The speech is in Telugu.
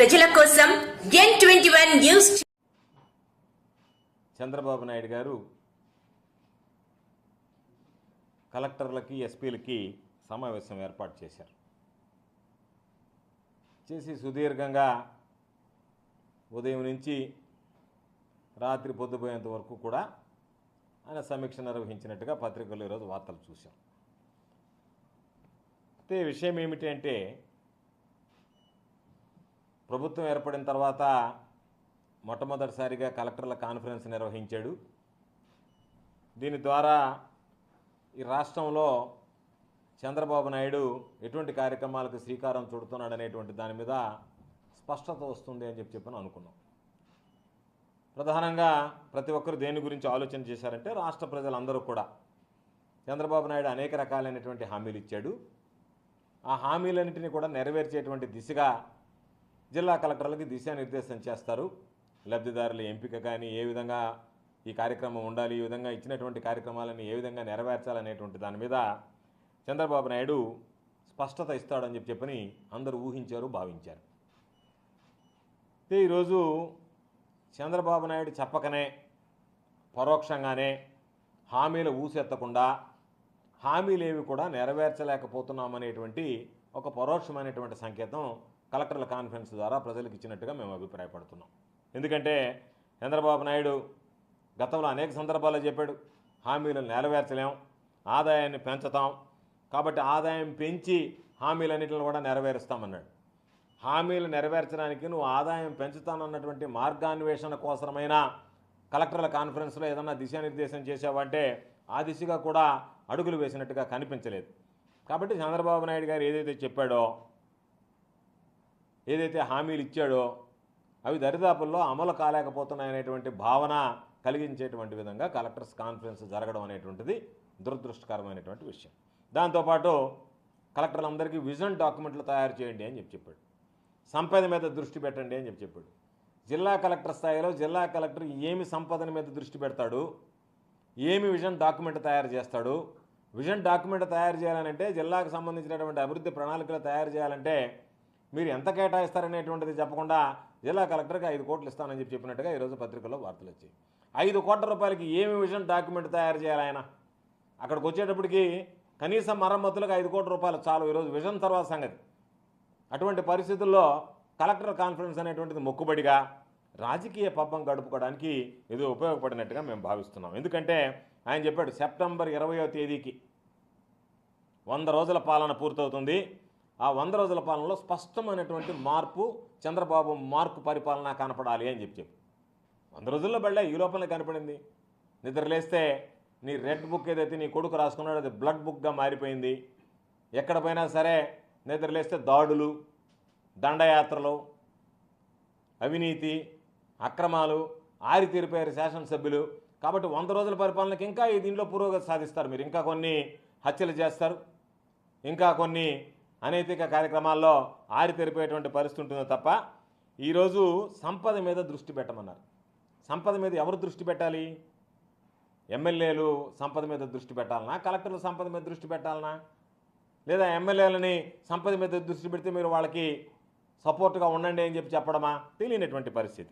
ప్రజల కోసం N twenty one news Chandrababu Naidu garu కలెక్టర్లకి ఎస్పీలకి సమావేశం ఏర్పాటు చేశారు. చేసి సుదీర్ఘంగా ఉదయం నుంచి రాత్రి పొద్దుపోయేంత వరకు కూడా ఆయన సమీక్ష నిర్వహించినట్టుగా పత్రికల్లో ఈరోజు వార్తలు చూశాం. అయితే విషయం ఏమిటంటే ప్రభుత్వం ఏర్పడిన తర్వాత మొట్టమొదటిసారిగా కలెక్టర్ల కాన్ఫరెన్స్ నిర్వహించాడు. దీని ద్వారా ఈ రాష్ట్రంలో చంద్రబాబు నాయుడు ఎటువంటి కార్యక్రమాలకు శ్రీకారం చుడుతున్నాడు అనేటువంటి దాని మీద స్పష్టత వస్తుంది అని చెప్పి చెప్పని అనుకున్నాం. ప్రధానంగా ప్రతి ఒక్కరు దేని గురించి ఆలోచన చేశారంటే రాష్ట్ర ప్రజలందరూ కూడా చంద్రబాబు నాయుడు అనేక రకాలైనటువంటి హామీలు ఇచ్చాడు. ఆ హామీలన్నింటినీ కూడా నెరవేర్చేటువంటి దిశగా జిల్లా కలెక్టర్లకి దిశానిర్దేశం చేస్తారు. లబ్ధిదారుల ఎంపిక కానీ ఏ విధంగా ఈ కార్యక్రమం ఉండాలి ఈ విధంగా ఇచ్చినటువంటి కార్యక్రమాలను ఏ విధంగా నెరవేర్చాలనేటువంటి దాని మీద చంద్రబాబు నాయుడు స్పష్టత ఇస్తాడని చెప్పి చెప్పని అందరూ ఊహించారు భావించారు. ఈరోజు చంద్రబాబు నాయుడు చెప్పకనే పరోక్షంగానే హామీలు ఊసెత్తకుండా హామీలేవి కూడా నెరవేర్చలేకపోతున్నామనేటువంటి ఒక పరోక్షమైనటువంటి సంకేతం కలెక్టర్ల కాన్ఫరెన్స్ ద్వారా ప్రజలకు ఇచ్చినట్టుగా మేము అభిప్రాయపడుతున్నాం. ఎందుకంటే చంద్రబాబు నాయుడు గతంలో అనేక సందర్భాల్లో చెప్పాడు హామీలను నెరవేర్చలేం ఆదాయాన్ని పెంచుతాం. కాబట్టి ఆదాయం పెంచి హామీలన్నింటిని కూడా నెరవేరుస్తామన్నాడు. హామీలు నెరవేర్చడానికి నువ్వు ఆదాయం పెంచుతానన్నటువంటి మార్గాన్వేషణ కోసమైన కలెక్టర్ల కాన్ఫరెన్స్లో ఏదన్నా దిశానిర్దేశం చేసావంటే ఆ దిశగా కూడా అడుగులు వేసినట్టుగా కనిపించలేదు. కాబట్టి చంద్రబాబు నాయుడు గారు ఏదైతే చెప్పాడో ఏదైతే హామీలు ఇచ్చాడో అవి దరిదాపుల్లో అమలు కాలేకపోతున్నాయనేటువంటి భావన కలిగించేటువంటి విధంగా కలెక్టర్స్ కాన్ఫరెన్స్ జరగడం అనేటువంటిది దురదృష్టకరమైనటువంటి విషయం. దాంతోపాటు కలెక్టర్లందరికీ విజన్ డాక్యుమెంట్లు తయారు చేయండి అని చెప్పి చెప్పాడు. సంపద మీద దృష్టి పెట్టండి అని చెప్పి చెప్పాడు. జిల్లా కలెక్టర్ స్థాయిలో జిల్లా కలెక్టర్ ఏమి సంపదన మీద దృష్టి పెడతాడు? ఏమి విజన్ డాక్యుమెంట్ తయారు చేస్తాడు? విజన్ డాక్యుమెంట్ తయారు చేయాలంటే జిల్లాకు సంబంధించినటువంటి అభివృద్ధి ప్రణాళికలు తయారు చేయాలంటే మీరు ఎంత కేటాయిస్తారనేటువంటిది చెప్పకుండా జిల్లా కలెక్టర్కి ఐదు కోట్లు ఇస్తానని చెప్పి చెప్పినట్టుగా ఈరోజు పత్రికల్లో వార్తలు వచ్చాయి. ఐదు కోట్ల రూపాయలకి ఏమి విజన్ డాక్యుమెంట్ తయారు చేయాలి ఆయన? అక్కడికి వచ్చేటప్పటికి కనీసం మరమ్మతులకు ఐదు కోట్ల రూపాయలు చాలు. ఈరోజు విజన్ తర్వాత సంగతి. అటువంటి పరిస్థితుల్లో కలెక్టర్ కాన్ఫరెన్స్ అనేటువంటిది మొక్కుబడిగా రాజకీయ పబ్బం గడుపుకోవడానికి ఇది ఉపయోగపడినట్టుగా మేము భావిస్తున్నాం. ఎందుకంటే ఆయన చెప్పాడు సెప్టెంబర్ ఇరవయో తేదీకి వంద రోజుల పాలన పూర్తవుతుంది. ఆ వంద రోజుల పాలనలో స్పష్టమైనటువంటి మార్పు చంద్రబాబు మార్పు పరిపాలన కనపడాలి అని చెప్పి చెప్పు. వంద రోజుల్లో బళ్ళే ఈ లోపలనే కనపడింది. నిద్రలేస్తే నీ రెడ్ బుక్ ఏదైతే నీ కొడుకు రాసుకున్నాడో అది బ్లడ్ బుక్గా మారిపోయింది. ఎక్కడ పోయినా సరే నిద్రలేస్తే దాడులు దండయాత్రలు అవినీతి అక్రమాలు ఆరితీరిపోయారు శాసనసభ్యులు. కాబట్టి వంద రోజుల పరిపాలనకి ఇంకా ఈ దీంట్లో పురోగతి సాధిస్తారు మీరు. ఇంకా కొన్ని హత్యలు చేస్తారు. ఇంకా కొన్ని అనైతిక కార్యక్రమాల్లో ఆరితెరిపోయేటువంటి పరిస్థితి ఉంటుందో తప్ప ఈరోజు సంపద మీద దృష్టి పెట్టమన్నారు. సంపద మీద ఎవరు దృష్టి పెట్టాలి? ఎమ్మెల్యేలు సంపద మీద దృష్టి పెట్టాలనా? కలెక్టర్లు సంపద మీద దృష్టి పెట్టాలనా? లేదా ఎమ్మెల్యేలని సంపద మీద దృష్టి పెడితే మీరు వాళ్ళకి సపోర్ట్గా ఉండండి అని చెప్పి చెప్పడమా? తెలియనటువంటి పరిస్థితి.